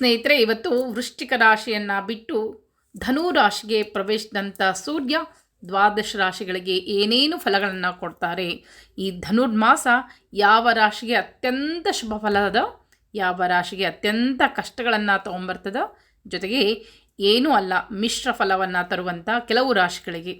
ಸ್ನೇಹಿತರೆ, ಇವತ್ತು ವೃಶ್ಚಿಕ ರಾಶಿಯನ್ನು ಬಿಟ್ಟು ಧನು ರಾಶಿಗೆ ಪ್ರವೇಶದಂಥ ಸೂರ್ಯ ದ್ವಾದಶ ರಾಶಿಗಳಿಗೆ ಏನೇನು ಫಲಗಳನ್ನು ಕೊಡ್ತಾರೆ? ಈ ಧನುರ್ಮಾಸ ಯಾವ ರಾಶಿಗೆ ಅತ್ಯಂತ ಶುಭ ಫಲದ, ಯಾವ ರಾಶಿಗೆ ಅತ್ಯಂತ ಕಷ್ಟಗಳನ್ನು ತೊಗೊಂಬರ್ತದ? ಜೊತೆಗೆ ಏನೂ ಅಲ್ಲ, ಮಿಶ್ರ ಫಲವನ್ನು ತರುವಂಥ ಕೆಲವು ರಾಶಿಗಳಿಗೆ.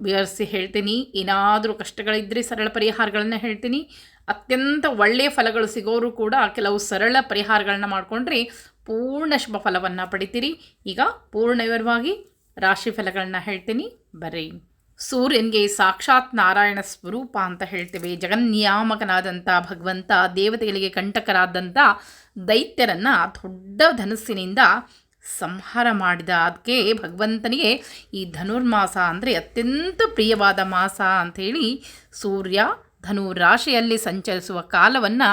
ವಿವರಿಸಿ ಹೇಳ್ತೀನಿ, ಏನಾದರೂ ಕಷ್ಟಗಳಿದ್ದರೆ ಸರಳ ಪರಿಹಾರಗಳನ್ನು ಹೇಳ್ತೀನಿ. ಅತ್ಯಂತ ಒಳ್ಳೆಯ ಫಲಗಳು ಸಿಗೋರು ಕೂಡ ಕೆಲವು ಸರಳ ಪರಿಹಾರಗಳನ್ನ ಮಾಡಿಕೊಂಡ್ರೆ ಪೂರ್ಣ ಶುಭ ಫಲವನ್ನು ಪಡಿತೀರಿ. ಈಗ ಪೂರ್ಣ ವಿವರವಾಗಿ ರಾಶಿ ಫಲಗಳನ್ನ ಹೇಳ್ತೀನಿ. ಬರ್ರಿ. ಸೂರ್ಯನಿಗೆ ಸಾಕ್ಷಾತ್ ನಾರಾಯಣ ಸ್ವರೂಪ ಅಂತ ಹೇಳ್ತೇವೆ. ಜಗನ್ನಿಯಾಮಕನಾದಂಥ ಭಗವಂತ, ದೇವತೆಗಳಿಗೆ ಕಂಟಕರಾದಂಥ ದೈತ್ಯರನ್ನು ದೊಡ್ಡ ಧನಸ್ಸಿನಿಂದ ಸಂಹಾರ ಮಾಡಿದ. ಅದಕ್ಕೆ ಭಗವಂತನಿಗೆ ಈ ಧನುರ್ಮಾಸ ಅಂದರೆ ಅತ್ಯಂತ ಪ್ರಿಯವಾದ ಮಾಸ ಅಂಥೇಳಿ ಸೂರ್ಯ ಧನು ರಾಶಿಯಲ್ಲಿ ಸಂಚರಿಸುವ ಕಾಲವನ್ನು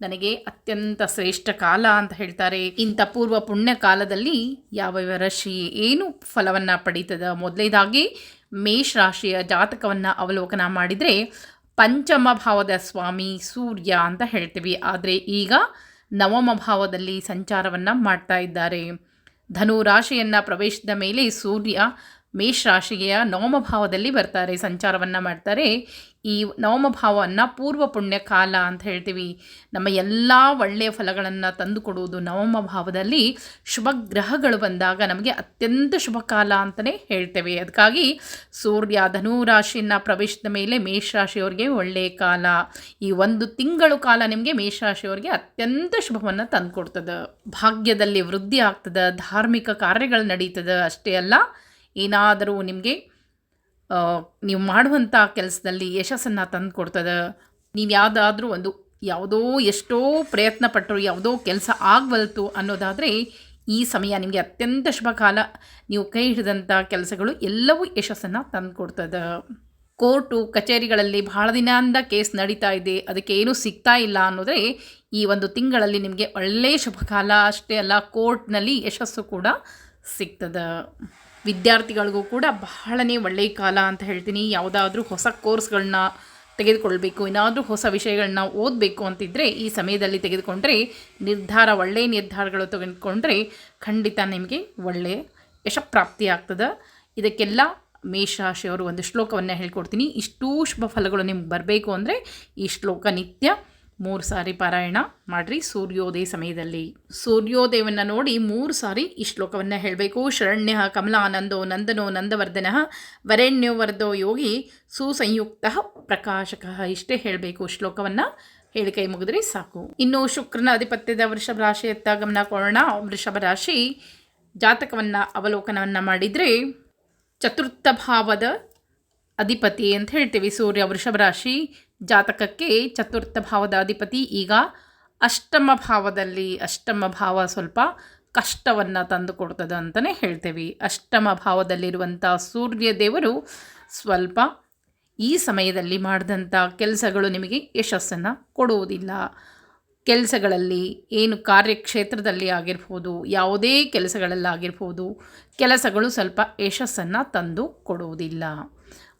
ನನಗೆ ಅತ್ಯಂತ ಶ್ರೇಷ್ಠ ಕಾಲ ಅಂತ ಹೇಳ್ತಾರೆ. ಇಂಥ ಪೂರ್ವ ಪುಣ್ಯ ಕಾಲದಲ್ಲಿ ಯಾವ ರಾಶಿ ಏನು ಫಲವನ್ನು ಪಡೀತದ? ಮೊದಲೇದಾಗಿ ಮೇಷ ರಾಶಿಯ ಜಾತಕವನ್ನು ಅವಲೋಕನ ಮಾಡಿದರೆ ಪಂಚಮ ಭಾವದ ಸ್ವಾಮಿ ಸೂರ್ಯ ಅಂತ ಹೇಳ್ತೀವಿ. ಆದರೆ ಈಗ ನವಮ ಭಾವದಲ್ಲಿ ಸಂಚಾರವನ್ನು ಮಾಡ್ತಾ ಇದ್ದಾರೆ. ಧನು ರಾಶಿಯನ್ನು ಪ್ರವೇಶದ ಮೇಲೆ ಸೂರ್ಯ ಮೇಷ ರಾಶಿಯ ನವಮ ಭಾವದಲ್ಲಿ ಬರ್ತಾರೆ, ಸಂಚಾರವನ್ನು ಮಾಡ್ತಾರೆ. ಈ ನವಮ ಭಾವವನ್ನು ಪೂರ್ವ ಪುಣ್ಯ ಕಾಲ ಅಂತ ಹೇಳ್ತೀವಿ. ನಮ್ಮ ಎಲ್ಲ ಒಳ್ಳೆಯ ಫಲಗಳನ್ನು ತಂದುಕೊಡುವುದು ನವಮ ಭಾವದಲ್ಲಿ ಶುಭ ಗ್ರಹಗಳು ಬಂದಾಗ ನಮಗೆ ಅತ್ಯಂತ ಶುಭ ಕಾಲ ಅಂತಲೇ ಹೇಳ್ತೇವೆ. ಅದಕ್ಕಾಗಿ ಸೂರ್ಯ ಧನು ಪ್ರವೇಶದ ಮೇಲೆ ಮೇಷರಾಶಿಯವರಿಗೆ ಒಳ್ಳೆಯ ಕಾಲ. ಈ ಒಂದು ತಿಂಗಳು ಕಾಲ ನಿಮಗೆ ಮೇಷರಾಶಿಯವರಿಗೆ ಅತ್ಯಂತ ಶುಭವನ್ನು ತಂದುಕೊಡ್ತದೆ. ಭಾಗ್ಯದಲ್ಲಿ ವೃದ್ಧಿ ಆಗ್ತದೆ, ಧಾರ್ಮಿಕ ಕಾರ್ಯಗಳು ನಡೀತದೆ ಅಷ್ಟೇ ಅಲ್ಲ, ಏನಾದರೂ ನಿಮಗೆ ನೀವು ಮಾಡುವಂಥ ಕೆಲಸದಲ್ಲಿ ಯಶಸ್ಸನ್ನು ತಂದು ಕೊಡ್ತದೆ. ನೀವು ಯಾವುದಾದ್ರೂ ಒಂದು ಯಾವುದೋ ಎಷ್ಟೋ ಪ್ರಯತ್ನ ಪಟ್ಟರು ಯಾವುದೋ ಕೆಲಸ ಆಗಬಲ್ತು ಅನ್ನೋದಾದರೆ ಈ ಸಮಯ ನಿಮಗೆ ಅತ್ಯಂತ ಶುಭ ಕಾಲ. ನೀವು ಕೈ ಹಿಡಿದಂಥ ಕೆಲಸಗಳು ಎಲ್ಲವೂ ಯಶಸ್ಸನ್ನು ತಂದು ಕೊಡ್ತದೆ. ಕೋರ್ಟು, ಕಚೇರಿಗಳಲ್ಲಿ ಬಹಳ ದಿನದಿಂದ ಕೇಸ್ ನಡೀತಾ ಇದೆ. ಅದಕ್ಕೆ ಏನೂ ಸಿಗ್ತಾ ಇಲ್ಲ ಅನ್ನೋದ್ರೆ ಈ ಒಂದು ತಿಂಗಳಲ್ಲಿ ನಿಮಗೆ ಒಳ್ಳೆಯ ಶುಭ ಕಾಲ ಅಷ್ಟೇ ಅಲ್ಲ, ಕೋರ್ಟ್ನಲ್ಲಿ ಯಶಸ್ಸು ಕೂಡ ಸಿಗ್ತದೆ. ವಿದ್ಯಾರ್ಥಿಗಳಿಗೂ ಕೂಡ ಬಹಳನೇ ಒಳ್ಳೆಯ ಕಾಲ ಅಂತ ಹೇಳ್ತೀನಿ. ಯಾವುದಾದ್ರೂ ಹೊಸ ಕೋರ್ಸ್ಗಳನ್ನ ತೆಗೆದುಕೊಳ್ಬೇಕು ಏನಾದರೂ ಹೊಸ ವಿಷಯಗಳನ್ನ ಓದಬೇಕು ಅಂತಿದ್ದರೆ ಈ ಸಮಯದಲ್ಲಿ ತೆಗೆದುಕೊಂಡ್ರೆ ನಿರ್ಧಾರ ಒಳ್ಳೆಯ ನಿರ್ಧಾರಗಳು ತೆಗೆದುಕೊಂಡ್ರೆ ಖಂಡಿತ ನಿಮಗೆ ಒಳ್ಳೆಯ ಯಶಪ್ರಾಪ್ತಿ ಆಗ್ತದೆ. ಇದಕ್ಕೆಲ್ಲ ಮೇಷರಾಶಿಯವರು ಒಂದು ಶ್ಲೋಕವನ್ನು ಹೇಳ್ಕೊಡ್ತೀನಿ. ಇಷ್ಟೂ ಶುಭ ಫಲಗಳು ನಿಮ್ಗೆ ಬರಬೇಕು ಅಂದರೆ ಈ ಶ್ಲೋಕ ನಿತ್ಯ ಮೂರು ಸಾರಿ ಪಾರಾಯಣ ಮಾಡಿರಿ ಸೂರ್ಯೋದಯ ಸಮಯದಲ್ಲಿ. ಸೂರ್ಯೋದಯವನ್ನು ನೋಡಿ ಮೂರು ಸಾರಿ ಈ ಶ್ಲೋಕವನ್ನು ಹೇಳಬೇಕು. ಶರಣ್ಯ ಕಮಲಾನಂದೋ ನಂದನೋ ನಂದವರ್ಧನ ವರೆಣ್ಯೋ ವರ್ಧೋ ಯೋಗಿ ಸುಸಂಯುಕ್ತ ಪ್ರಕಾಶಕ ಇಷ್ಟೇ ಹೇಳಬೇಕು ಶ್ಲೋಕವನ್ನು. ಹೇಳಿ ಕೈ ಮುಗಿದ್ರೆ ಸಾಕು. ಇನ್ನು ಶುಕ್ರನ ಅಧಿಪತ್ಯದ ವೃಷಭ ರಾಶಿಯತ್ತ ಗಮನ ಕೊಡೋಣ. ವೃಷಭ ರಾಶಿ ಜಾತಕವನ್ನು ಅವಲೋಕನವನ್ನು ಮಾಡಿದರೆ ಚತುರ್ಥ ಭಾವದ ಅಧಿಪತಿ ಅಂತ ಹೇಳ್ತೀವಿ ಸೂರ್ಯ ವೃಷಭ ರಾಶಿ ಜಾತಕಕ್ಕೆ ಚತುರ್ಥ ಭಾವದ ಅಧಿಪತಿ ಈಗ ಅಷ್ಟಮ ಭಾವದಲ್ಲಿ ಅಷ್ಟಮ ಭಾವ ಸ್ವಲ್ಪ ಕಷ್ಟವನ್ನು ತಂದು ಕೊಡ್ತದೆ ಅಂತಲೇ ಹೇಳ್ತೇವೆ. ಅಷ್ಟಮ ಭಾವದಲ್ಲಿರುವಂಥ ಸೂರ್ಯ ದೇವರು ಸ್ವಲ್ಪ ಈ ಸಮಯದಲ್ಲಿ ಮಾಡಿದಂಥ ಕೆಲಸಗಳು ನಿಮಗೆ ಯಶಸ್ಸನ್ನು ಕೊಡುವುದಿಲ್ಲ. ಕೆಲಸಗಳಲ್ಲಿ ಏನು ಕಾರ್ಯಕ್ಷೇತ್ರದಲ್ಲಿ ಆಗಿರ್ಬೋದು, ಯಾವುದೇ ಕೆಲಸಗಳಲ್ಲಾಗಿರ್ಬೋದು, ಕೆಲಸಗಳು ಸ್ವಲ್ಪ ಯಶಸ್ಸನ್ನು ತಂದು ಕೊಡುವುದಿಲ್ಲ.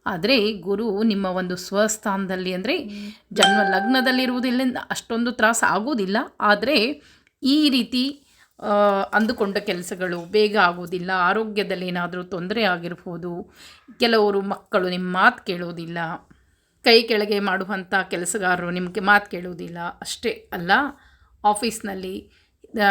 ಆದರೆ ಗುರು ನಿಮ್ಮ ಒಂದು ಸ್ವಸ್ಥಾನದಲ್ಲಿ ಅಂದರೆ ಜನ್ಮ ಲಗ್ನದಲ್ಲಿರುವುದಿಲ್ಲ ಅಷ್ಟೊಂದು ತ್ರಾಸ ಆಗೋದಿಲ್ಲ ಆದರೆ ಈ ರೀತಿ ಅಂದುಕೊಂಡ ಕೆಲಸಗಳು ಬೇಗ ಆಗೋದಿಲ್ಲ ಆರೋಗ್ಯದಲ್ಲಿ ಏನಾದರೂ ತೊಂದರೆ ಆಗಿರ್ಬೋದು. ಕೆಲವರು ಮಕ್ಕಳು ನಿಮ್ಮ ಮಾತು ಕೇಳೋದಿಲ್ಲ ಕೈ ಕೆಳಗೆ ಮಾಡುವಂಥ ಕೆಲಸಗಾರರು ನಿಮಗೆ ಮಾತು ಕೇಳುವುದಿಲ್ಲ. ಅಷ್ಟೇ ಅಲ್ಲ, ಆಫೀಸ್ನಲ್ಲಿ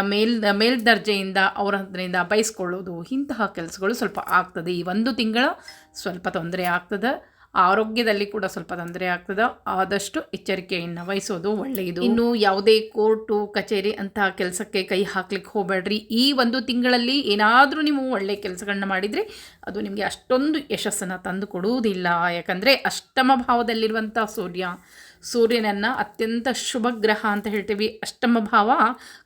ಮೇಲ್ ಮೇಲ್ದರ್ಜೆಯಿಂದ ಅವರ ಹತ್ರದಿಂದ ಬಯಸ್ಕೊಳ್ಳೋದು, ಇಂತಹ ಕೆಲಸಗಳು ಸ್ವಲ್ಪ ಆಗ್ತದೆ. ಈ ಒಂದು ತಿಂಗಳ ಸ್ವಲ್ಪ ತೊಂದರೆ ಆಗ್ತದೆ. ಆರೋಗ್ಯದಲ್ಲಿ ಕೂಡ ಸ್ವಲ್ಪ ತೊಂದರೆ ಆಗ್ತದೆ. ಆದಷ್ಟು ಎಚ್ಚರಿಕೆಯನ್ನು ವಹಿಸೋದು ಒಳ್ಳೆಯದು. ಇನ್ನು ಯಾವುದೇ ಕೋರ್ಟು, ಕಚೇರಿ ಅಂತಹ ಕೆಲಸಕ್ಕೆ ಕೈ ಹಾಕ್ಲಿಕ್ಕೆ ಹೋಗಬೇಡ್ರಿ. ಈ ಒಂದು ತಿಂಗಳಲ್ಲಿ ಏನಾದರೂ ನೀವು ಒಳ್ಳೆಯ ಕೆಲಸಗಳನ್ನ ಮಾಡಿದರೆ ಅದು ನಿಮಗೆ ಅಷ್ಟೊಂದು ಯಶಸ್ಸನ್ನು ತಂದು ಕೊಡುವುದಿಲ್ಲ. ಯಾಕಂದರೆ ಅಷ್ಟಮ ಭಾವದಲ್ಲಿರುವಂಥ ಸೂರ್ಯ ಸೂರ್ಯನನ್ನು ಅತ್ಯಂತ ಶುಭ ಗ್ರಹ ಅಂತ ಹೇಳ್ತೀವಿ. ಅಷ್ಟಮ ಭಾವ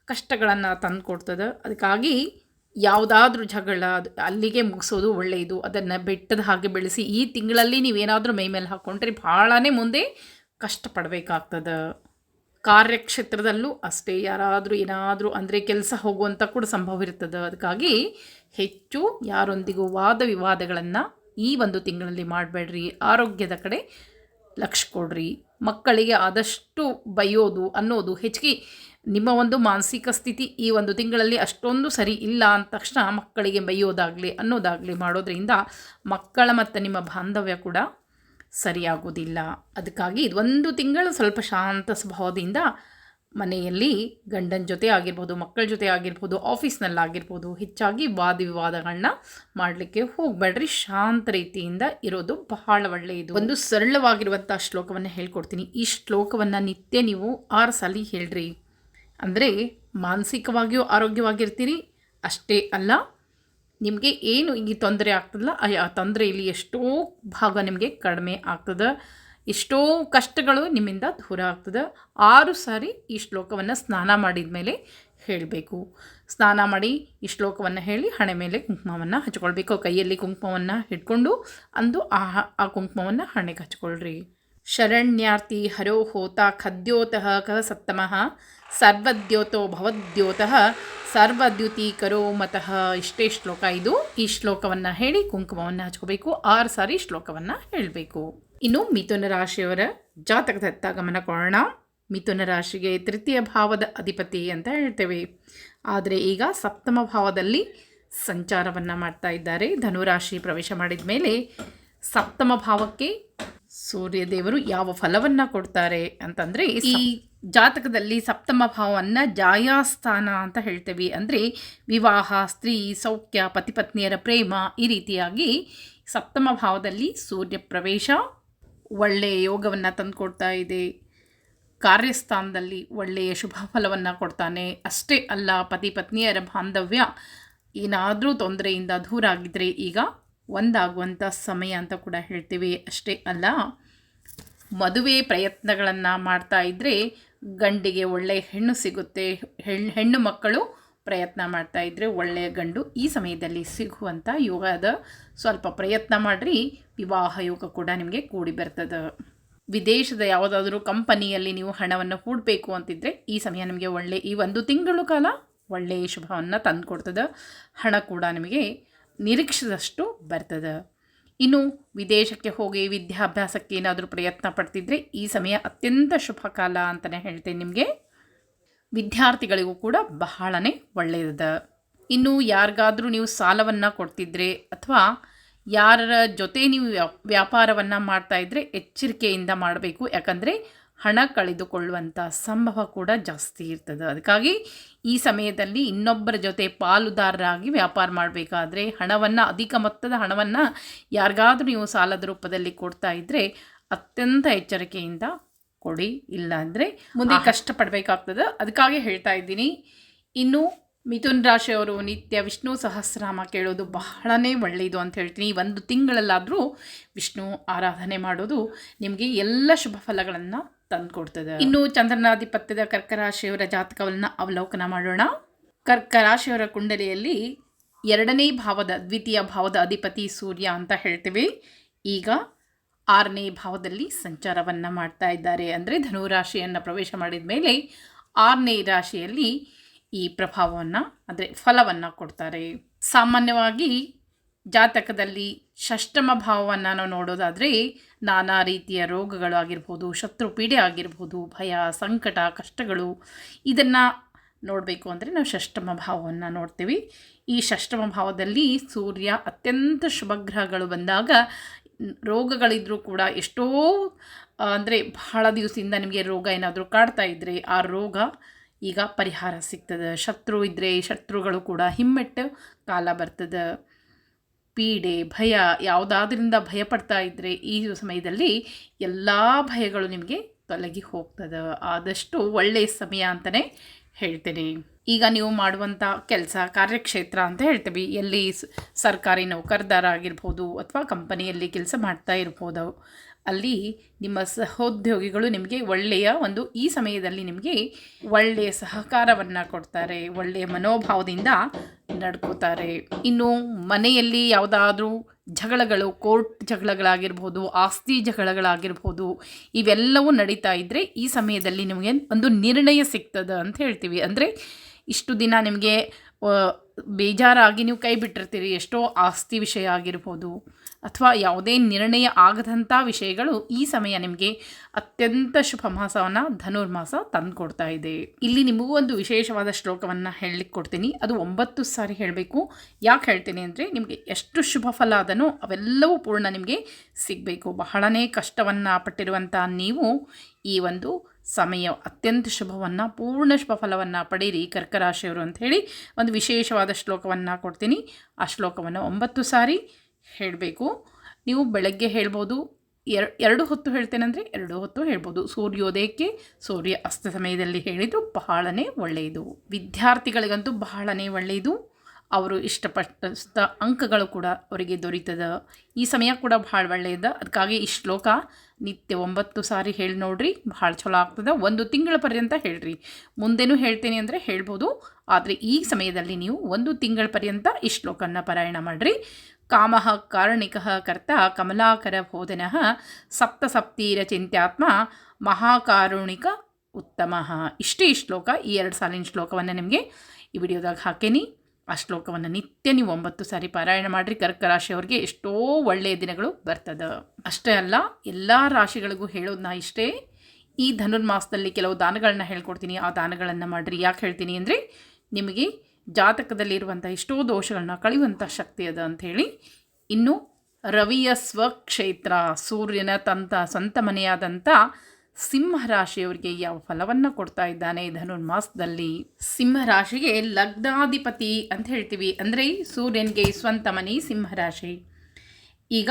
ಕಷ್ಟಗಳನ್ನು ತಂದು ಕೊಡ್ತದೆ ಅದಕ್ಕಾಗಿ ಯಾವುದಾದ್ರೂ ಜಗಳ ಅಲ್ಲಿಗೆ ಮುಗಿಸೋದು ಒಳ್ಳೆಯದು ಅದನ್ನು ಬೆಟ್ಟದ ಹಾಗೆ ಬೆಳೆಸಿ ಈ ತಿಂಗಳಲ್ಲಿ ನೀವೇನಾದರೂ ಮೈ ಮೇಲೆ ಹಾಕ್ಕೊಂಡ್ರೆ ಭಾಳನೇ ಮುಂದೆ ಕಷ್ಟಪಡಬೇಕಾಗ್ತದೆ. ಕಾರ್ಯಕ್ಷೇತ್ರದಲ್ಲೂ ಅಷ್ಟೇ. ಯಾರಾದರೂ ಏನಾದರೂ ಅಂದರೆ ಕೆಲಸ ಹೋಗುವಂಥ ಕೂಡ ಸಂಭವ ಇರ್ತದೆ. ಅದಕ್ಕಾಗಿ ಹೆಚ್ಚು ಯಾರೊಂದಿಗೂ ವಾದ ವಿವಾದಗಳನ್ನು ಈ ಒಂದು ತಿಂಗಳಲ್ಲಿ ಮಾಡಬೇಡ್ರಿ. ಆರೋಗ್ಯದ ಕಡೆ ಲಕ್ಷ ಕೊಡ್ರಿ. ಮಕ್ಕಳಿಗೆ ಆದಷ್ಟು ಬೈಯೋದು, ಅನ್ನೋದು ಹೆಚ್ಚಿಗೆ ನಿಮ್ಮ ಒಂದು ಮಾನಸಿಕ ಸ್ಥಿತಿ ಈ ಒಂದು ತಿಂಗಳಲ್ಲಿ ಅಷ್ಟೊಂದು ಸರಿ ಇಲ್ಲ ಅಂದ ತಕ್ಷಣ ಮಕ್ಕಳಿಗೆ ಬೈಯೋದಾಗಲಿ, ಅನ್ನೋದಾಗಲಿ ಮಾಡೋದ್ರಿಂದ ಮಕ್ಕಳ ಮತ್ತು ನಿಮ್ಮ ಬಾಂಧವ್ಯ ಕೂಡ ಸರಿಯಾಗೋದಿಲ್ಲ. ಅದಕ್ಕಾಗಿ ಇದು ಒಂದು ತಿಂಗಳು ಸ್ವಲ್ಪ ಶಾಂತ ಸ್ವಭಾವದಿಂದ ಮನೆಯಲ್ಲಿ ಗಂಡನ ಜೊತೆ ಆಗಿರ್ಬೋದು, ಮಕ್ಕಳ ಜೊತೆ ಆಗಿರ್ಬೋದು ಆಫೀಸ್ನಲ್ಲಾಗಿರ್ಬೋದು ಹೆಚ್ಚಾಗಿ ವಾದ ವಿವಾದಗಳನ್ನ ಮಾಡಲಿಕ್ಕೆ ಹೋಗಬೇಡ್ರಿ. ಶಾಂತ ರೀತಿಯಿಂದ ಇರೋದು ಬಹಳ ಒಳ್ಳೆಯದು. ಒಂದು ಸರಳವಾಗಿರುವಂಥ ಶ್ಲೋಕವನ್ನು ಹೇಳ್ಕೊಡ್ತೀನಿ. ಈ ಶ್ಲೋಕವನ್ನು ನಿತ್ಯ ನೀವು ಆರು ಸಲ ಹೇಳ್ರಿ. ಅಂದರೆ ಮಾನಸಿಕವಾಗಿಯೂ ಆರೋಗ್ಯವಾಗಿರ್ತೀರಿ, ಅಷ್ಟೇ ಅಲ್ಲ ನಿಮಗೆ ಏನು ಈ ತೊಂದರೆ ಆಗ್ತದಲ್ಲ, ಆ ತೊಂದರೆಯಲ್ಲಿ ಎಷ್ಟೋ ಭಾಗ ನಿಮಗೆ ಕಡಿಮೆ ಆಗ್ತದೆ. ಎಷ್ಟೋ ಕಷ್ಟಗಳು ನಿಮ್ಮಿಂದ ದೂರ ಆಗ್ತದೆ. ಆರು ಸಾರಿ ಈ ಶ್ಲೋಕವನ್ನು ಸ್ನಾನ ಮಾಡಿದ ಮೇಲೆ ಹೇಳಬೇಕು. ಸ್ನಾನ ಮಾಡಿ ಈ ಶ್ಲೋಕವನ್ನು ಹೇಳಿ ಹಣೆ ಮೇಲೆ ಕುಂಕುಮವನ್ನು ಹಚ್ಕೊಳ್ಬೇಕು. ಕೈಯಲ್ಲಿ ಕುಂಕುಮವನ್ನು ಹಿಡ್ಕೊಂಡು ಅಂದು ಆ ಆ ಕುಂಕುಮವನ್ನು ಹಣೆಗೆ ಹಚ್ಕೊಳ್ರಿ. ಶರಣ್ಯಾರ್ಥಿ ಹರೋ ಹೋತ ಖದ್ಯೋತಃ ಕ ಸತ್ತಮಃ ಸರ್ವದ್ಯೋತೋ ಭವದ್ಯೋತಃ ಸರ್ವದ್ಯುತಿ ಕರೋ ಮತಃ ಇಷ್ಟೇ ಶ್ಲೋಕ ಇದು. ಈ ಶ್ಲೋಕವನ್ನು ಹೇಳಿ ಕುಂಕುಮವನ್ನು ಹಚ್ಕೋಬೇಕು. ಆರು ಸಾರಿ ಶ್ಲೋಕವನ್ನು ಹೇಳಬೇಕು. ಇನ್ನು ಮಿಥುನ ರಾಶಿಯವರ ಜಾತಕದತ್ತ ಗಮನ ಕೊಡೋಣ. ಮಿಥುನ ರಾಶಿಗೆ ತೃತೀಯ ಭಾವದ ಅಧಿಪತಿ ಅಂತ ಹೇಳ್ತೇವೆ. ಆದರೆ ಈಗ ಸಪ್ತಮ ಭಾವದಲ್ಲಿ ಸಂಚಾರವನ್ನು ಮಾಡ್ತಾ ಇದ್ದಾರೆ. ಧನುರಾಶಿ ಪ್ರವೇಶ ಮಾಡಿದ ಮೇಲೆ ಸಪ್ತಮ ಭಾವಕ್ಕೆ ಸೂರ್ಯದೇವರು ಯಾವ ಫಲವನ್ನು ಕೊಡ್ತಾರೆ ಅಂತಂದರೆ ಈ ಜಾತಕದಲ್ಲಿ ಸಪ್ತಮ ಭಾವವನ್ನು ಜಾಯಾಸ್ಥಾನ ಅಂತ ಹೇಳ್ತೇವೆ. ಅಂದರೆ ವಿವಾಹ ಸ್ತ್ರೀ ಸೌಖ್ಯ ಪತಿಪತ್ನಿಯರ ಪ್ರೇಮ ಈ ರೀತಿಯಾಗಿ ಸಪ್ತಮ ಭಾವದಲ್ಲಿ ಸೂರ್ಯ ಪ್ರವೇಶ ಒಳ್ಳೆಯ ಯೋಗವನ್ನು ತಂದುಕೊಡ್ತಾ ಇದೆ. ಕಾರ್ಯಸ್ಥಾನದಲ್ಲಿ ಒಳ್ಳೆಯ ಶುಭ ಫಲವನ್ನು ಕೊಡ್ತಾನೆ. ಅಷ್ಟೇ ಅಲ್ಲ, ಪತಿ ಪತ್ನಿಯರ ಬಾಂಧವ್ಯ ಏನಾದರೂ ತೊಂದರೆಯಿಂದ ದೂರ ಆಗಿದ್ದರೆ ಈಗ ಒಂದಾಗುವಂಥ ಸಮಯ ಅಂತ ಕೂಡ ಹೇಳ್ತೀವಿ. ಅಷ್ಟೇ ಅಲ್ಲ, ಮದುವೆ ಪ್ರಯತ್ನಗಳನ್ನು ಮಾಡ್ತಾ ಇದ್ದರೆ ಗಂಡಿಗೆ ಒಳ್ಳೆಯ ಹೆಣ್ಣು ಸಿಗುತ್ತೆ. ಹೆಣ್ಣು ಹೆಣ್ಣು ಮಕ್ಕಳು ಪ್ರಯತ್ನ ಮಾಡ್ತಾ ಇದ್ದರೆ ಒಳ್ಳೆಯ ಗಂಡು ಈ ಸಮಯದಲ್ಲಿ ಸಿಗುವಂಥ ಯೋಗದ ಸ್ವಲ್ಪ ಪ್ರಯತ್ನ ಮಾಡಿರಿ. ವಿವಾಹ ಯೋಗ ಕೂಡ ನಿಮಗೆ ಕೂಡಿ ಬರ್ತದೆ. ವಿದೇಶದ ಯಾವುದಾದ್ರೂ ಕಂಪನಿಯಲ್ಲಿ ನೀವು ಹಣವನ್ನು ಹೂಡಬೇಕು ಅಂತಿದ್ದರೆ ಈ ಸಮಯ ನಿಮಗೆ ಒಳ್ಳೆ ಈ ಒಂದು ತಿಂಗಳು ಕಾಲ ಒಳ್ಳೆಯ ಶುಭವನ್ನು ತಂದು ಕೊಡ್ತದೆ ಹಣ ಕೂಡ ನಿಮಗೆ ನಿರೀಕ್ಷಿಸಷ್ಟು ಬರ್ತದೆ. ಇನ್ನು ವಿದೇಶಕ್ಕೆ ಹೋಗಿ ವಿದ್ಯಾಭ್ಯಾಸಕ್ಕೆ ಏನಾದರೂ ಪ್ರಯತ್ನ ಪಡ್ತಿದ್ರೆ ಈ ಸಮಯ ಅತ್ಯಂತ ಶುಭ ಕಾಲ ಅಂತಲೇ ಹೇಳ್ತೇನೆ ನಿಮಗೆ. ವಿದ್ಯಾರ್ಥಿಗಳಿಗೂ ಕೂಡ ಬಹಳನೇ ಒಳ್ಳೆಯದ. ಇನ್ನು ಯಾರಿಗಾದರೂ ನೀವು ಸಾಲವನ್ನು ಕೊಡ್ತಿದ್ರೆ ಅಥವಾ ಯಾರ ಜೊತೆ ನೀವು ವ್ಯಾಪಾರವನ್ನು ಮಾಡ್ತಾ ಇದ್ದರೆ ಎಚ್ಚರಿಕೆಯಿಂದ ಮಾಡಬೇಕು. ಯಾಕಂದರೆ ಹಣ ಕಳೆದುಕೊಳ್ಳುವಂಥ ಸಂಭವ ಕೂಡ ಜಾಸ್ತಿ ಇರ್ತದೆ. ಅದಕ್ಕಾಗಿ ಈ ಸಮಯದಲ್ಲಿ ಇನ್ನೊಬ್ಬರ ಜೊತೆ ಪಾಲುದಾರರಾಗಿ ವ್ಯಾಪಾರ ಮಾಡಬೇಕಾದ್ರೆ ಹಣವನ್ನು, ಅಧಿಕ ಮೊತ್ತದ ಹಣವನ್ನು ಯಾರಿಗಾದರೂ ನೀವು ಸಾಲದ ರೂಪದಲ್ಲಿ ಕೊಡ್ತಾ ಇದ್ದರೆ ಅತ್ಯಂತ ಎಚ್ಚರಿಕೆಯಿಂದ ಕೊಡಿ ಇಲ್ಲ ಅಂದರೆ ಮುಂದೆ ಕಷ್ಟಪಡಬೇಕಾಗ್ತದೆ. ಅದಕ್ಕಾಗಿ ಹೇಳ್ತಾ ಇದ್ದೀನಿ. ಇನ್ನು ಮಿಥುನ್ ರಾಶಿಯವರು ನಿತ್ಯ ವಿಷ್ಣು ಸಹಸ್ರನಾಮ ಕೇಳೋದು ಬಹಳನೇ ಒಳ್ಳೆಯದು ಅಂತ ಹೇಳ್ತೀನಿ. ಒಂದು ತಿಂಗಳಲ್ಲಾದರೂ ವಿಷ್ಣು ಆರಾಧನೆ ಮಾಡೋದು ನಿಮಗೆ ಎಲ್ಲ ಶುಭ ಫಲಗಳನ್ನು ತಂದುಕೊಡ್ತದೆ. ಇನ್ನು ಚಂದ್ರನಾಧಿಪತ್ಯದ ಕರ್ಕರಾಶಿಯವರ ಜಾತಕವನ್ನು ಅವಲೋಕನ ಮಾಡೋಣ. ಕರ್ಕರಾಶಿಯವರ ಕುಂಡಲಿಯಲ್ಲಿ ಎರಡನೇ ಭಾವದ ದ್ವಿತೀಯ ಭಾವದ ಅಧಿಪತಿ ಸೂರ್ಯ ಅಂತ ಹೇಳ್ತೀವಿ. ಈಗ ಆರನೇ ಭಾವದಲ್ಲಿ ಸಂಚಾರವನ್ನು ಮಾಡ್ತಾ ಇದ್ದಾರೆ. ಅಂದರೆ ಧನುರಾಶಿಯನ್ನು ಪ್ರವೇಶ ಮಾಡಿದ ಮೇಲೆ ಆರನೇ ರಾಶಿಯಲ್ಲಿ ಈ ಪ್ರಭಾವವನ್ನು, ಅಂದರೆ ಫಲವನ್ನು ಕೊಡ್ತಾರೆ. ಸಾಮಾನ್ಯವಾಗಿ ಜಾತಕದಲ್ಲಿ ಷಷ್ಟಮ ಭಾವವನ್ನು ನಾವು ನೋಡೋದಾದರೆ ನಾನಾ ರೀತಿಯ ರೋಗಗಳು ಆಗಿರ್ಬೋದು ಶತ್ರು ಪೀಡೆ ಆಗಿರ್ಬೋದು, ಭಯ, ಸಂಕಟ, ಕಷ್ಟಗಳು ಇದನ್ನು ನೋಡಬೇಕು ಅಂದರೆ ನಾವು ಷಷ್ಟಮ ಭಾವವನ್ನು ನೋಡ್ತೀವಿ. ಈ ಷಷ್ಟಮ ಭಾವದಲ್ಲಿ ಸೂರ್ಯ ಅತ್ಯಂತ ಶುಭಗ್ರಹಗಳು ಬಂದಾಗ ರೋಗಗಳಿದ್ದರೂ ಕೂಡ ಎಷ್ಟೋ ಅಂದರೆ ಬಹಳ ದಿವಸದಿಂದ ನಿಮಗೆ ರೋಗ ಏನಾದರೂ ಕಾಡ್ತಾ ಇದ್ದರೆ ಆ ರೋಗ ಈಗ ಪರಿಹಾರ ಸಿಗ್ತದೆ. ಶತ್ರು ಇದ್ದರೆ ಶತ್ರುಗಳು ಕೂಡ ಹಿಮ್ಮೆಟ್ಟು ಕಾಲ ಬರ್ತದೆ. ಪೀಡೆ, ಭಯ ಯಾವುದಾದ್ರಿಂದ ಭಯಪಡ್ತಾ ಇದ್ದರೆ ಈ ಸಮಯದಲ್ಲಿ ಎಲ್ಲ ಭಯಗಳು ನಿಮಗೆ ತೊಲಗಿ ಹೋಗ್ತದೆ. ಆದಷ್ಟು ಒಳ್ಳೆಯ ಸಮಯ ಅಂತಲೇ ಹೇಳ್ತೇನೆ. ಈಗ ನೀವು ಮಾಡುವಂಥ ಕೆಲಸ ಕಾರ್ಯಕ್ಷೇತ್ರ ಅಂತ ಹೇಳ್ತೀವಿ. ಎಲ್ಲಿ ಸರ್ಕಾರಿ ನೌಕರದಾರ ಆಗಿರ್ಬೋದು ಅಥವಾ ಕಂಪನಿಯಲ್ಲಿ ಕೆಲಸ ಮಾಡ್ತಾ ಇರ್ಬೋದು. ಅಲ್ಲಿ ನಿಮ್ಮ ಸಹೋದ್ಯೋಗಿಗಳು ನಿಮಗೆ ಒಳ್ಳೆಯ ಒಂದು ಈ ಸಮಯದಲ್ಲಿ ನಿಮಗೆ ಒಳ್ಳೆಯ ಸಹಕಾರವನ್ನು ಕೊಡ್ತಾರೆ. ಒಳ್ಳೆಯ ಮನೋಭಾವದಿಂದ ನಡ್ಕೋತಾರೆ. ಇನ್ನು ಮನೆಯಲ್ಲಿ ಯಾವುದಾದ್ರೂ ಜಗಳಗಳು, ಕೋರ್ಟ್ ಜಗಳಗಳಾಗಿರ್ಬೋದು, ಆಸ್ತಿ ಜಗಳಗಳಾಗಿರ್ಬೋದು, ಇವೆಲ್ಲವೂ ನಡೀತಾ ಇದ್ದರೆ ಈ ಸಮಯದಲ್ಲಿ ನಿಮಗೆ ಒಂದು ನಿರ್ಣಯ ಸಿಗ್ತದೆ ಅಂತ ಹೇಳ್ತೀವಿ. ಅಂದರೆ ಇಷ್ಟು ದಿನ ನಿಮಗೆ ಬೇಜಾರಾಗಿ ನೀವು ಕೈ ಬಿಟ್ಟಿರ್ತೀರಿ. ಎಷ್ಟೋ ಆಸ್ತಿ ವಿಷಯ ಆಗಿರ್ಬೋದು ಅಥವಾ ಯಾವುದೇ ನಿರ್ಣಯ ಆಗದಂಥ ವಿಷಯಗಳು ಈ ಸಮಯ ನಿಮಗೆ ಅತ್ಯಂತ ಶುಭ ಮಾಸವನ್ನು ಧನುರ್ಮಾಸ ತಂದುಕೊಡ್ತಾ ಇದೆ. ಇಲ್ಲಿ ನಿಮಗೂ ಒಂದು ವಿಶೇಷವಾದ ಶ್ಲೋಕವನ್ನು ಹೇಳಲಿಕ್ಕೆ ಕೊಡ್ತೀನಿ. ಅದು ಒಂಬತ್ತು ಸಾರಿ ಹೇಳಬೇಕು. ಯಾಕೆ ಹೇಳ್ತೀನಿ ಅಂದರೆ ನಿಮಗೆ ಎಷ್ಟು ಶುಭ ಫಲ ಅದನೋ ಅವೆಲ್ಲವೂ ಪೂರ್ಣ ನಿಮಗೆ ಸಿಗಬೇಕು. ಬಹಳನೇ ಕಷ್ಟವನ್ನು ಪಟ್ಟಿರುವಂಥ ನೀವು ಈ ಒಂದು ಸಮಯ ಅತ್ಯಂತ ಶುಭವನ್ನು, ಪೂರ್ಣ ಶುಭ ಫಲವನ್ನು ಪಡೀರಿ ಕರ್ಕರಾಶಿಯವರು ಹೇಳಿ ಒಂದು ವಿಶೇಷವಾದ ಶ್ಲೋಕವನ್ನು ಕೊಡ್ತೀನಿ. ಆ ಶ್ಲೋಕವನ್ನು ಒಂಬತ್ತು ಸಾರಿ ಹೇಳಬೇಕು. ನೀವು ಬೆಳಗ್ಗೆ ಹೇಳ್ಬೋದು, ಎರ್, ಎರಡು ಹೊತ್ತು ಹೇಳ್ತೇನೆಂದರೆ ಎರಡು ಹೊತ್ತು ಹೇಳ್ಬೋದು. ಸೂರ್ಯೋದಯಕ್ಕೆ ಸೂರ್ಯ ಅಸ್ತ ಸಮಯದಲ್ಲಿ ಹೇಳಿದ್ದು ಬಹಳನೇ ಒಳ್ಳೆಯದು. ವಿದ್ಯಾರ್ಥಿಗಳಿಗಂತೂ ಬಹಳನೇ ಒಳ್ಳೆಯದು. ಅವರು ಇಷ್ಟಪಟ್ಟ ಅಂಕಗಳು ಕೂಡ ಅವರಿಗೆ ದೊರೀತದ. ಈ ಸಮಯ ಕೂಡ ಭಾಳ ಒಳ್ಳೆಯದ. ಅದಕ್ಕಾಗಿ ಈ ಶ್ಲೋಕ ನಿತ್ಯ ಒಂಬತ್ತು ಸಾರಿ ಹೇಳಿ ನೋಡ್ರಿ, ಭಾಳ ಚಲೋ ಆಗ್ತದೆ. ಒಂದು ತಿಂಗಳ ಪರ್ಯಂತ ಹೇಳ್ರಿ. ಮುಂದೆನೂ ಹೇಳ್ತೇನೆ ಅಂದರೆ ಹೇಳ್ಬೋದು. ಆದರೆ ಈ ಸಮಯದಲ್ಲಿ ನೀವು ಒಂದು ತಿಂಗಳ ಪರ್ಯಂತ ಈ ಶ್ಲೋಕನ ಪಾರಾಯಣ ಮಾಡಿರಿ. ಕಾಮ ಕಾರಣಿಕ ಕರ್ತ ಕಮಲಾಕರ ಸಪ್ತೀರ ಚಿಂತ್ಯಾತ್ಮ ಮಹಾಕಾರುಣಿಕ ಉತ್ತಮ ಇಷ್ಟೇ ಈ ಶ್ಲೋಕ, ಈ ಎರಡು ಸಾಲಿನ ಶ್ಲೋಕವನ್ನು ನಿಮಗೆ ಈ ವಿಡಿಯೋದಾಗ ಹಾಕೇನಿ. ಆ ಶ್ಲೋಕವನ್ನು ನಿತ್ಯ ನೀವು ಒಂಬತ್ತು ಸಾರಿ ಪಾರಾಯಣ ಮಾಡಿರಿ, ಕರ್ಕ ರಾಶಿಯವರಿಗೆ ಎಷ್ಟೋ ಒಳ್ಳೆಯ ದಿನಗಳು ಬರ್ತದೆ. ಅಷ್ಟೇ ಅಲ್ಲ, ಎಲ್ಲ ರಾಶಿಗಳಿಗೂ ಹೇಳೋದು ನಾ ಇಷ್ಟೇ, ಈ ಧನುರ್ಮಾಸದಲ್ಲಿ ಕೆಲವು ದಾನಗಳನ್ನ ಹೇಳ್ಕೊಡ್ತೀನಿ, ಆ ದಾನಗಳನ್ನು ಮಾಡಿರಿ. ಯಾಕೆ ಹೇಳ್ತೀನಿ ಅಂದರೆ, ನಿಮಗೆ ಜಾತಕದಲ್ಲಿರುವಂಥ ಎಷ್ಟೋ ದೋಷಗಳನ್ನ ಕಳೆಯುವಂಥ ಶಕ್ತಿ ಅದ ಅಂಥೇಳಿ ಇನ್ನು ರವಿಯ ಸ್ವಕ್ಷೇತ್ರ, ಸೂರ್ಯನ ತಂತ ಸ್ವಂತ ಮನೆಯಾದಂಥ ಸಿಂಹರಾಶಿಯವರಿಗೆ ಯಾವ ಫಲವನ್ನು ಕೊಡ್ತಾ ಇದ್ದಾನೆ ಧನುರ್ಮಾಸದಲ್ಲಿ? ಸಿಂಹರಾಶಿಗೆ ಲಗ್ನಾಧಿಪತಿ ಅಂತ ಹೇಳ್ತೀವಿ. ಅಂದರೆ ಸೂರ್ಯನಿಗೆ ಸ್ವಂತ ಮನೆ ಸಿಂಹರಾಶಿ. ಈಗ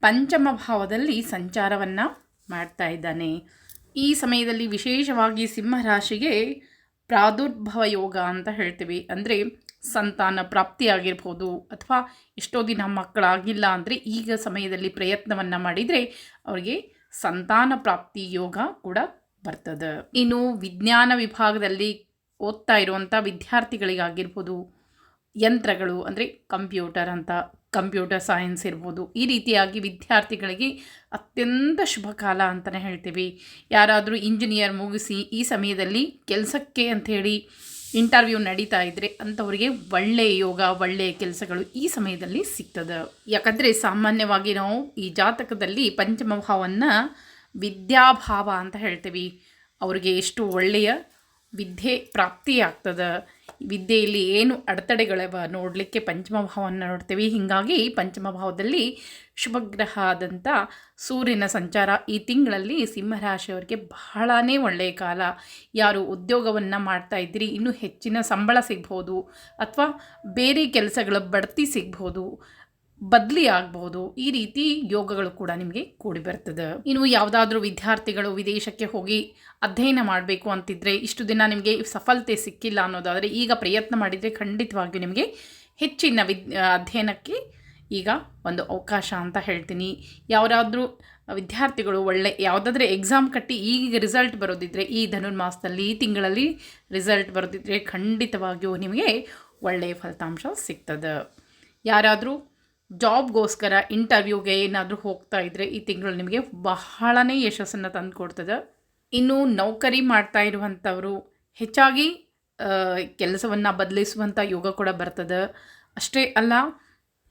ಪಂಚಮ ಭಾವದಲ್ಲಿ ಸಂಚಾರವನ್ನು ಮಾಡ್ತಾ ಇದ್ದಾನೆ. ಈ ಸಮಯದಲ್ಲಿ ವಿಶೇಷವಾಗಿ ಸಿಂಹರಾಶಿಗೆ ಪ್ರಾದುರ್ಭವ ಯೋಗ ಅಂತ ಹೇಳ್ತೀವಿ. ಅಂದರೆ ಸಂತಾನ ಪ್ರಾಪ್ತಿಯಾಗಿರ್ಬೋದು ಅಥವಾ ಎಷ್ಟೋ ದಿನ ಮಕ್ಕಳಾಗಿಲ್ಲ ಅಂದರೆ ಈಗ ಸಮಯದಲ್ಲಿ ಪ್ರಯತ್ನವನ್ನು ಮಾಡಿದರೆ ಅವರಿಗೆ ಸಂತಾನ ಪ್ರಾಪ್ತಿ ಯೋಗ ಕೂಡ ಬರ್ತದೆ. ಇನ್ನು ವಿಜ್ಞಾನ ವಿಭಾಗದಲ್ಲಿ ಓದ್ತಾ ಇರುವಂಥ ವಿದ್ಯಾರ್ಥಿಗಳಿಗಾಗಿರ್ಬೋದು ಯಂತ್ರಗಳು ಅಂದರೆ ಕಂಪ್ಯೂಟರ್ ಅಂತ ಕಂಪ್ಯೂಟರ್ ಸೈನ್ಸ್ ಇರ್ಬೋದು, ಈ ರೀತಿಯಾಗಿ ವಿದ್ಯಾರ್ಥಿಗಳಿಗೆ ಅತ್ಯಂತ ಶುಭ ಕಾಲ ಅಂತಲೇ ಹೇಳ್ತೀವಿ. ಯಾರಾದರೂ ಇಂಜಿನಿಯರ್ ಮುಗಿಸಿ ಈ ಸಮಯದಲ್ಲಿ ಕೆಲಸಕ್ಕೆ ಅಂಥೇಳಿ ಇಂಟರ್ವ್ಯೂ ನಡೀತಾ ಇದ್ದರೆ ಅಂಥವರಿಗೆ ಒಳ್ಳೆಯ ಯೋಗ ಒಳ್ಳೆಯ ಕೆಲಸಗಳು ಈ ಸಮಯದಲ್ಲಿ ಸಿಗ್ತದೆ. ಯಾಕಂದರೆ ಸಾಮಾನ್ಯವಾಗಿ ನಾವು ಈ ಜಾತಕದಲ್ಲಿ ಪಂಚಮ ಭಾವವನ್ನು ವಿದ್ಯಾಭಾವ ಅಂತ ಹೇಳ್ತೀವಿ. ಅವರಿಗೆ ಎಷ್ಟು ಒಳ್ಳೆಯ ವಿದ್ಯೆ ಪ್ರಾಪ್ತಿಯಾಗ್ತದೆ. ವಿದ್ಯೆಯಲ್ಲಿ ಏನು ಅಡೆತಡೆಗಳವ ನೋಡಲಿಕ್ಕೆ ಪಂಚಮ ಭಾವವನ್ನು ನೋಡ್ತೀವಿ. ಹೀಗಾಗಿ ಪಂಚಮ ಭಾವದಲ್ಲಿ ಶುಭಗ್ರಹ ಆದಂಥ ಸೂರ್ಯನ ಸಂಚಾರ ಈ ತಿಂಗಳಲ್ಲಿ ಸಿಂಹರಾಶಿಯವರಿಗೆ ಬಹಳನೇ ಒಳ್ಳೆಯ ಕಾಲ. ಯಾರು ಉದ್ಯೋಗವನ್ನು ಮಾಡ್ತಾ ಇದ್ದೀರಿ, ಇನ್ನೂ ಹೆಚ್ಚಿನ ಸಂಬಳ ಸಿಗ್ಬೋದು ಅಥವಾ ಬೇರೆ ಕೆಲಸಗಳ ಬಡ್ತಿ ಸಿಗ್ಬೋದು. ಬದಲಿ ಆಗ್ಬೋದು ಈ ರೀತಿ ಯೋಗಗಳು ಕೂಡ ನಿಮಗೆ ಕೂಡಿ ಬರ್ತದೆ. ಇನ್ನು ಯಾವುದಾದ್ರೂ ವಿದ್ಯಾರ್ಥಿಗಳು ವಿದೇಶಕ್ಕೆ ಹೋಗಿ ಅಧ್ಯಯನ ಮಾಡಬೇಕು ಅಂತಿದ್ರೆ ಇಷ್ಟು ದಿನ ನಿಮಗೆ ಸಫಲತೆ ಸಿಕ್ಕಿಲ್ಲ ಅನ್ನೋದಾದರೆ ಈಗ ಪ್ರಯತ್ನ ಮಾಡಿದರೆ ಖಂಡಿತವಾಗಿಯೂ ನಿಮಗೆ ಹೆಚ್ಚಿನ ವಿದ್, ಅಧ್ಯಯನಕ್ಕೆ ಈಗ ಒಂದು ಅವಕಾಶ ಅಂತ ಹೇಳ್ತೀನಿ. ಯಾವುದಾದ್ರೂ ವಿದ್ಯಾರ್ಥಿಗಳು ಒಳ್ಳೆ ಯಾವುದಾದ್ರೆ ಎಕ್ಸಾಮ್ ಕಟ್ಟಿ ಈಗ ರಿಸಲ್ಟ್ ಬರೋದಿದ್ರೆ ಈ ಧನುರ್ಮಾಸದಲ್ಲಿ, ಈ ತಿಂಗಳಲ್ಲಿ ರಿಸಲ್ಟ್ ಬರೋದಿದ್ರೆ ಖಂಡಿತವಾಗಿಯೂ ನಿಮಗೆ ಒಳ್ಳೆಯ ಫಲಿತಾಂಶ ಸಿಗ್ತದೆ. ಯಾರಾದರೂ ಜಾಬ್ಗೋಸ್ಕರ ಇಂಟರ್ವ್ಯೂಗೆ ಏನಾದರೂ ಹೋಗ್ತಾ ಇದ್ದರೆ ಈ ತಿಂಗಳು ನಿಮಗೆ ಬಹಳನೇ ಯಶಸ್ಸನ್ನು ತಂದು ಕೊಡ್ತದೆ. ಇನ್ನು ನೌಕರಿ ಮಾಡ್ತಾ ಇರುವಂಥವರು ಹೆಚ್ಚಾಗಿ ಕೆಲಸವನ್ನು ಬದಲಿಸುವಂಥ ಯೋಗ ಕೂಡ ಬರ್ತದೆ. ಅಷ್ಟೇ ಅಲ್ಲ,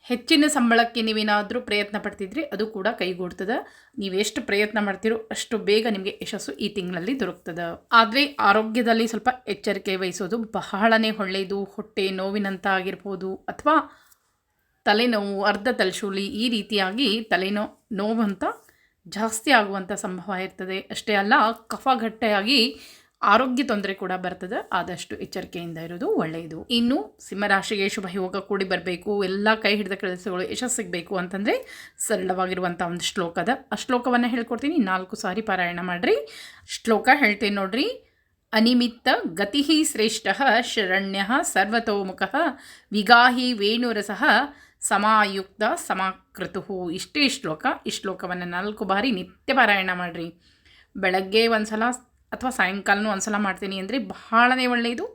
ಹೆಚ್ಚಿನ ಸಂಬಳಕ್ಕೆ ನೀವೇನಾದರೂ ಪ್ರಯತ್ನ ಪಡ್ತಿದ್ರಿ ಅದು ಕೂಡ ಕೈಗೂಡ್ತದೆ. ನೀವು ಎಷ್ಟು ಪ್ರಯತ್ನ ಮಾಡ್ತೀರೋ ಅಷ್ಟು ಬೇಗ ನಿಮಗೆ ಯಶಸ್ಸು ಈ ತಿಂಗಳಲ್ಲಿ ದೊರಕ್ತದೆ. ಆದರೆ ಆರೋಗ್ಯದಲ್ಲಿ ಸ್ವಲ್ಪ ಎಚ್ಚರಿಕೆ ವಹಿಸೋದು ಬಹಳನೇ ಒಳ್ಳೆಯದು ಹೊಟ್ಟೆ ನೋವಿನಂತ ಆಗಿರ್ಬೋದು ಅಥವಾ ತಲೆನೋವು, ಅರ್ಧ ತಲೆಶೂಲಿ ಈ ರೀತಿಯಾಗಿ ತಲೆನೋ ನೋವು ಅಂತ ಜಾಸ್ತಿ ಆಗುವಂಥ ಸಂಭವ ಇರ್ತದೆ. ಅಷ್ಟೇ ಅಲ್ಲ, ಕಫಗಟ್ಟೆಯಾಗಿ ಆರೋಗ್ಯ ತೊಂದರೆ ಕೂಡ ಬರ್ತದೆ. ಆದಷ್ಟು ಎಚ್ಚರಿಕೆಯಿಂದ ಇರೋದು ಒಳ್ಳೆಯದು. ಇನ್ನು ಸಿಂಹರಾಶಿಗೆ ಶುಭ ಯೋಗ ಕೂಡಿ ಬರಬೇಕು. ಎಲ್ಲ ಕೈ ಹಿಡಿದ ಕೆಲಸಗಳು ಯಶಸ್ಸಿಗಬೇಕು ಅಂತಂದರೆ ಸರಳವಾಗಿರುವಂಥ ಒಂದು ಶ್ಲೋಕದ ಆ ಶ್ಲೋಕವನ್ನು ಹೇಳ್ಕೊಡ್ತೀನಿ. ನಾಲ್ಕು ಸಾರಿ ಪಾರಾಯಣ ಮಾಡಿರಿ. ಶ್ಲೋಕ ಹೇಳ್ತೇನೆ ನೋಡ್ರಿ. ಅನಿಮಿತ್ತ ಗತಿ ಶ್ರೇಷ್ಠ ಶರಣ್ಯ ಸರ್ವತೋಮುಖ ವಿಗಾಹಿ ವೇಣುರಸಃ ಸಮಾಯುಕ್ತ ಸಮಾಕೃತು ಇಷ್ಟೇ ಶ್ಲೋಕ. ಈ ಶ್ಲೋಕವನ್ನು ನಾಲ್ಕು ಬಾರಿ ನಿತ್ಯ ಪಾರಾಯಣ ಮಾಡಿರಿ. ಬೆಳಗ್ಗೆ ಒಂದು ಸಲ ಅಥವಾ ಸಾಯಂಕಾಲನೂ ಒಂದು ಸಲ ಮಾಡ್ತೀನಿ ಅಂದರೆ ಬಹಳನೇ ಒಳ್ಳೆಯದು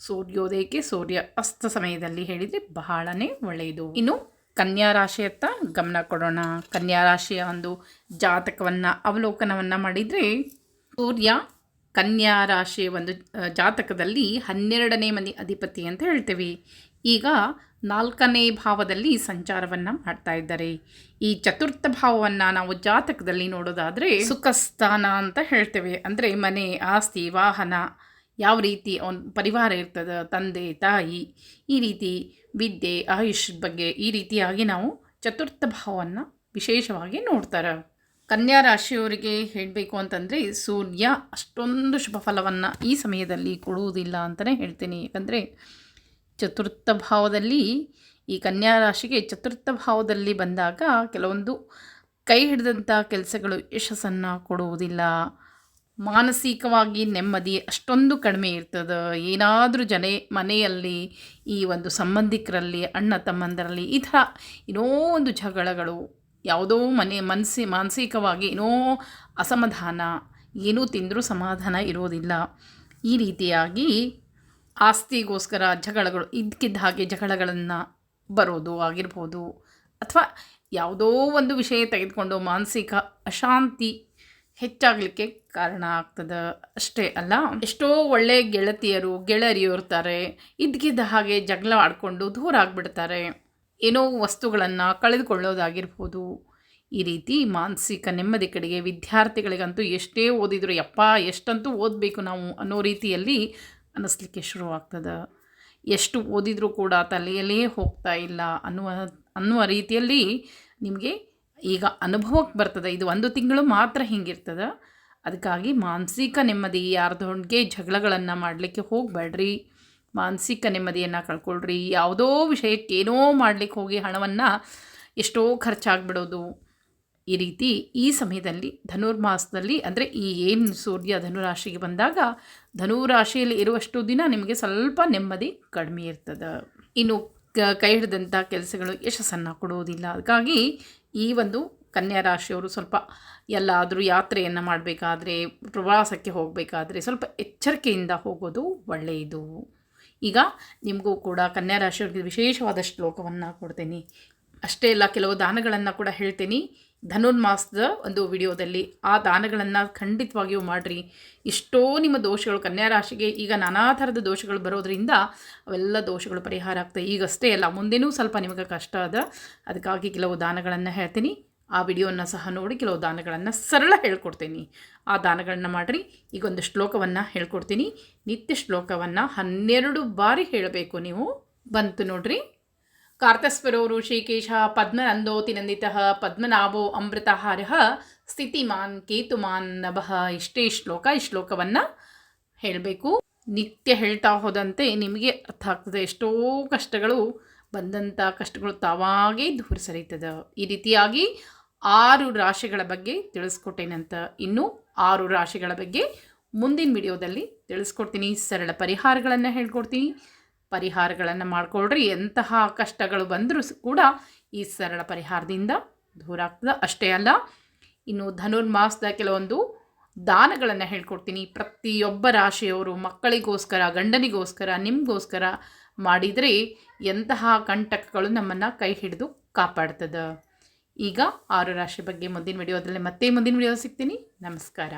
ಸೂರ್ಯೋದಯಕ್ಕೆ ಸೂರ್ಯ ಅಸ್ತ ಸಮಯದಲ್ಲಿ ಹೇಳಿದರೆ ಬಹಳನೇ ಒಳ್ಳೆಯದು ಇನ್ನು ಕನ್ಯಾ ರಾಶಿಯತ್ತ ಗಮನ ಕೊಡೋಣ. ಕನ್ಯಾ ರಾಶಿಯ ಒಂದು ಜಾತಕವನ್ನು ಅವಲೋಕನವನ್ನು ಮಾಡಿದರೆ ಸೂರ್ಯ ಕನ್ಯಾ ರಾಶಿಯ ಒಂದು ಜಾತಕದಲ್ಲಿ ಹನ್ನೆರಡನೇ ಮನೆ ಅಧಿಪತಿ ಅಂತ ಹೇಳ್ತೇವೆ. ಈಗ ನಾಲ್ಕನೇ ಭಾವದಲ್ಲಿ ಸಂಚಾರವನ್ನು ಮಾಡ್ತಾ ಇದ್ದಾರೆ. ಈ ಚತುರ್ಥ ಭಾವವನ್ನು ನಾವು ಜಾತಕದಲ್ಲಿ ನೋಡೋದಾದರೆ ಸುಖಸ್ಥಾನ ಅಂತ ಹೇಳ್ತೇವೆ. ಅಂದರೆ ಮನೆ, ಆಸ್ತಿ, ವಾಹನ, ಯಾವ ರೀತಿ ಒಂದು ಪರಿವಾರ ಇರ್ತದೆ, ತಂದೆ, ತಾಯಿ, ಈ ರೀತಿ ವಿದ್ಯೆ, ಆಯುಷ್ ಬಗ್ಗೆ ಈ ರೀತಿಯಾಗಿ ನಾವು ಚತುರ್ಥ ಭಾವವನ್ನು ವಿಶೇಷವಾಗಿ ನೋಡ್ತಾರೆ. ಕನ್ಯಾ ರಾಶಿಯವರಿಗೆ ಹೇಳಬೇಕು ಅಂತಂದರೆ ಸೂರ್ಯ ಅಷ್ಟೊಂದು ಶುಭ ಫಲವನ್ನು ಈ ಸಮಯದಲ್ಲಿ ಕೊಡುವುದಿಲ್ಲ ಅಂತಲೇ ಹೇಳ್ತೀನಿ. ಯಾಕಂದರೆ ಚತುರ್ಥ ಭಾವದಲ್ಲಿ ಈ ಕನ್ಯಾ ರಾಶಿಗೆ ಚತುರ್ಥ ಭಾವದಲ್ಲಿ ಬಂದಾಗ ಕೆಲವೊಂದು ಕೈ ಹಿಡಿದಂಥ ಕೆಲಸಗಳು ಯಶಸ್ಸನ್ನು ಕೊಡುವುದಿಲ್ಲ. ಮಾನಸಿಕವಾಗಿ ನೆಮ್ಮದಿ ಅಷ್ಟೊಂದು ಕಡಿಮೆ ಇರ್ತದೆ. ಏನಾದರೂ ಜನ ಮನೆಯಲ್ಲಿ ಈ ಒಂದು ಸಂಬಂಧಿಕರಲ್ಲಿ, ಅಣ್ಣ ತಮ್ಮಂದರಲ್ಲಿ ಈ ಥರ ಏನೋ ಒಂದು ಜಗಳಗಳು, ಯಾವುದೋ ಮನೆ ಮನಸ್ಸಿ ಮಾನಸಿಕವಾಗಿ ಏನೋ ಅಸಮಾಧಾನ, ಏನೂ ತಿಂದರೂ ಸಮಾಧಾನ ಇರೋದಿಲ್ಲ. ಈ ರೀತಿಯಾಗಿ ಆಸ್ತಿಗೋಸ್ಕರ ಜಗಳಗಳು ಇದ್ದಕ್ಕಿದ್ದ ಹಾಗೆ ಜಗಳಗಳನ್ನು ಬರೋದು ಆಗಿರ್ಬೋದು. ಅಥವಾ ಯಾವುದೋ ಒಂದು ವಿಷಯ ತೆಗೆದುಕೊಂಡು ಮಾನಸಿಕ ಅಶಾಂತಿ ಹೆಚ್ಚಾಗಲಿಕ್ಕೆ ಕಾರಣ ಆಗ್ತದೆ ಅಷ್ಟೇ ಅಲ್ಲ. ಎಷ್ಟೋ ಒಳ್ಳೆಯ ಗೆಳತಿಯರು, ಗೆಳರಿಯರು ಇರ್ತಾರೆ. ಇದ್ದಕ್ಕಿದ್ದ ಹಾಗೆ ಜಗಳ ಆಡಿಕೊಂಡು ದೂರ ಆಗಿಬಿಡ್ತಾರೆ. ಏನೋ ವಸ್ತುಗಳನ್ನು ಕಳೆದುಕೊಳ್ಳೋದಾಗಿರ್ಬೋದು. ಈ ರೀತಿ ಮಾನಸಿಕ ನೆಮ್ಮದಿ ಕಡೆಗೆ ವಿದ್ಯಾರ್ಥಿಗಳಿಗಂತೂ ಎಷ್ಟೇ ಓದಿದ್ರು, ಯಪ್ಪ, ಎಷ್ಟಂತೂ ಓದಬೇಕು ನಾವು ಅನ್ನೋ ರೀತಿಯಲ್ಲಿ ಅನ್ನಿಸ್ಲಿಕ್ಕೆ ಶುರುವಾಗ್ತದೆ ಎಷ್ಟು ಓದಿದರೂ ಕೂಡ ತಲೆಯಲ್ಲೇ ಹೋಗ್ತಾ ಇಲ್ಲ ಅನ್ನುವ ಅನ್ನುವ ರೀತಿಯಲ್ಲಿ ನಿಮಗೆ ಈಗ ಅನುಭವಕ್ಕೆ ಬರ್ತದೆ. ಇದು ಒಂದು ತಿಂಗಳು ಮಾತ್ರ ಹಿಂಗಿರ್ತದೆ. ಅದಕ್ಕಾಗಿ ಮಾನಸಿಕ ನೆಮ್ಮದಿ ಯಾರ್ದೊಂಡಿಗೆ ಜಗಳಗಳನ್ನು ಮಾಡಲಿಕ್ಕೆ ಹೋಗಬೇಡ್ರಿ. ಮಾನಸಿಕ ನೆಮ್ಮದಿಯನ್ನು ಕಳ್ಕೊಳ್ರಿ. ಯಾವುದೋ ವಿಷಯಕ್ಕೆ ಏನೋ ಮಾಡಲಿಕ್ಕೆ ಹೋಗಿ ಹಣವನ್ನು ಎಷ್ಟೋ ಖರ್ಚಾಗ್ಬಿಡೋದು. ಈ ರೀತಿ ಈ ಸಮಯದಲ್ಲಿ, ಧನುರ್ಮಾಸದಲ್ಲಿ, ಅಂದರೆ ಈ ಏನು ಸೂರ್ಯ ಧನುರಾಶಿಗೆ ಬಂದಾಗ ಧನುರಾಶಿಯಲ್ಲಿ ಇರುವಷ್ಟು ದಿನ ನಿಮಗೆ ಸ್ವಲ್ಪ ನೆಮ್ಮದಿ ಕಡಿಮೆ ಇರ್ತದೆ. ಇನ್ನು ಕ ಹಿಡಿದಂಥ ಕೆಲಸಗಳು ಯಶಸ್ಸನ್ನು ಕೊಡುವುದಿಲ್ಲ. ಅದಕ್ಕಾಗಿ ಈ ಒಂದು ಕನ್ಯಾ ರಾಶಿಯವರು ಸ್ವಲ್ಪ ಎಲ್ಲಾದರೂ ಯಾತ್ರೆಯನ್ನು ಮಾಡಬೇಕಾದ್ರೆ, ಪ್ರವಾಸಕ್ಕೆ ಹೋಗಬೇಕಾದ್ರೆ ಸ್ವಲ್ಪ ಎಚ್ಚರಿಕೆಯಿಂದ ಹೋಗೋದು ಒಳ್ಳೆಯದು. ಈಗ ನಿಮಗೂ ಕೂಡ ಕನ್ಯಾ ರಾಶಿಯವರಿಗೆ ವಿಶೇಷವಾದ ಶ್ಲೋಕವನ್ನು ಕೊಡ್ತೀನಿ. ಅಷ್ಟೇ ಅಲ್ಲ, ಕೆಲವು ದಾನಗಳನ್ನು ಕೂಡ ಹೇಳ್ತೀನಿ. ಧನುರ್ಮಾಸದ ಒಂದು ವಿಡಿಯೋದಲ್ಲಿ ಆ ದಾನಗಳನ್ನು ಖಂಡಿತವಾಗಿಯೂ ಮಾಡಿರಿ. ಎಷ್ಟೋ ನಿಮ್ಮ ದೋಷಗಳು, ಕನ್ಯಾ ರಾಶಿಗೆ ಈಗ ನಾನಾ ಥರದ ದೋಷಗಳು ಬರೋದರಿಂದ ಅವೆಲ್ಲ ದೋಷಗಳು ಪರಿಹಾರ ಆಗ್ತವೆ ಈಗಷ್ಟೇ ಅಲ್ಲ, ಮುಂದೆನೂ ಸ್ವಲ್ಪ ನಿಮಗೆ ಕಷ್ಟ ಅದ. ಅದಕ್ಕಾಗಿ ಕೆಲವು ದಾನಗಳನ್ನು ಹೇಳ್ತೀನಿ. ಆ ವಿಡಿಯೋನ ಸಹ ನೋಡಿ, ಕೆಲವು ದಾನಗಳನ್ನು ಸರಳ ಹೇಳ್ಕೊಡ್ತೀನಿ. ಆ ದಾನಗಳನ್ನು ಮಾಡಿರಿ. ಈಗ ಒಂದು ಶ್ಲೋಕವನ್ನು ಹೇಳ್ಕೊಡ್ತೀನಿ. ನಿತ್ಯ ಶ್ಲೋಕವನ್ನು ಹನ್ನೆರಡು ಬಾರಿ ಹೇಳಬೇಕು ನೀವು. ಬಂತು ನೋಡ್ರಿ. ಕಾರ್ತಸ್ವರೋ ಋಷಿಕೇಶ ಪದ್ಮನಂದೋತಿ ನಂದಿತ ಪದ್ಮನಾಭೋ ಅಮೃತಹಾರಃ ಸ್ಥಿತಿಮಾನ್ ಕೇತುಮಾನ್ ನಭಃ ಇಷ್ಟೇ ಶ್ಲೋಕ ಈ ಶ್ಲೋಕವನ್ನು ಹೇಳಬೇಕು. ನಿತ್ಯ ಹೇಳ್ತಾ ಹೋದಂತೆ ನಿಮಗೆ ಅರ್ಥ ಆಗ್ತದೆ ಎಷ್ಟೋ ಕಷ್ಟಗಳು ಬಂದಂಥ ಕಷ್ಟಗಳು ತಾವಾಗೇ ದೂರ ಸರಿತದೆ. ಈ ರೀತಿಯಾಗಿ ಆರು ರಾಶಿಗಳ ಬಗ್ಗೆ ತಿಳಿಸ್ಕೊಟ್ಟೇನಂತ ಇನ್ನು ಆರು ರಾಶಿಗಳ ಬಗ್ಗೆ ಮುಂದಿನ ವಿಡಿಯೋದಲ್ಲಿ ತಿಳಿಸ್ಕೊಡ್ತೀನಿ. ಸರಳ ಪರಿಹಾರಗಳನ್ನು ಹೇಳ್ಕೊಡ್ತೀನಿ. ಪರಿಹಾರಗಳನ್ನು ಮಾಡಿಕೊಳ್ಳ್ರಿ ಎಂತಹ ಕಷ್ಟಗಳು ಬಂದರೂ ಕೂಡ ಈ ಸರಳ ಪರಿಹಾರದಿಂದ ದೂರ ಆಗ್ತದೆ. ಅಷ್ಟೇ ಅಲ್ಲ, ಇನ್ನು ಧನುರ್ಮಾಸದ ಕೆಲವೊಂದು ದಾನಗಳನ್ನು ಹೇಳ್ಕೊಡ್ತೀನಿ. ಪ್ರತಿಯೊಬ್ಬ ರಾಶಿಯವರು ಮಕ್ಕಳಿಗೋಸ್ಕರ, ಗಂಡನಿಗೋಸ್ಕರ, ನಿಮಗೋಸ್ಕರ ಮಾಡಿದರೆ ಎಂತಹ ಕಂಟಕಗಳು ನಮ್ಮನ್ನು ಕೈ ಹಿಡಿದು ಕಾಪಾಡ್ತದೆ. ಈಗ ಆರು ರಾಶಿ ಬಗ್ಗೆ ಮುಂದಿನ ವಿಡಿಯೋದಲ್ಲಿ ಮತ್ತೆ ಮುಂದಿನ ವಿಡಿಯೋ ಸಿಗ್ತೀನಿ. ನಮಸ್ಕಾರ.